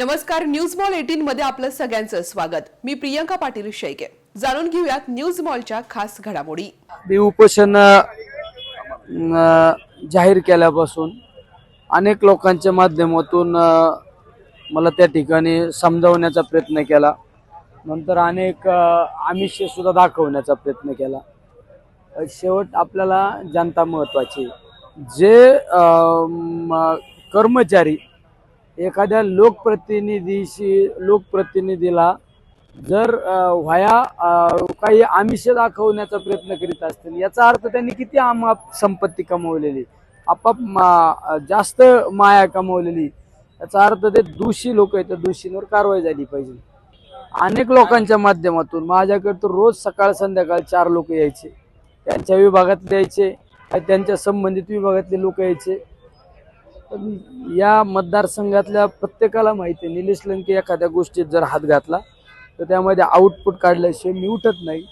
नमस्कार news mall eighteen मध्ये आपलं सगळ्यांचं स्वागत. मी प्रियंका पाटील शेळके. जाणून घेऊयात न्यूज मॉलच्या खास घडामोडी. मी उपोषण जाहीर केल्यापासून अनेक लोकांच्या माध्यमातून मला त्या ठिकाणी समजावण्याचा प्रयत्न केला. नंतर अनेक अ, आमिष सुद्धा दाखवण्याचा प्रयत्न केला. शेवट आपल्याला जनता महत्वाची. जे म, कर्मचारी एखाद्या लोकप्रतिनिधीशी लोकप्रतिनिधीला जर व्हाया काही आमिष दाखवण्याचा प्रयत्न करीत असतील याचा अर्थ त्यांनी किती आमाप संपत्ती कमवलेली आपाप मा- जास्त माया कमवलेली याचा अर्थ ते दोषी लोक आहेत त्या दोषींवर कारवाई झाली पाहिजे. अनेक लोकांच्या माध्यमातून माझ्याकडे तर रोज सकाळ संध्याकाळ चार लोक यायचे त्यांच्या विभागातले यायचे त्यांच्या संबंधित विभागातले लोक यायचे. या मतदारसंघातल्या प्रत्येकाला माहिती आहे. निलेश लंके एखाद्या गोष्टीत जर हात घातला तर त्यामध्ये आउटपुट काढल्याशिवाय मी उठत नाही.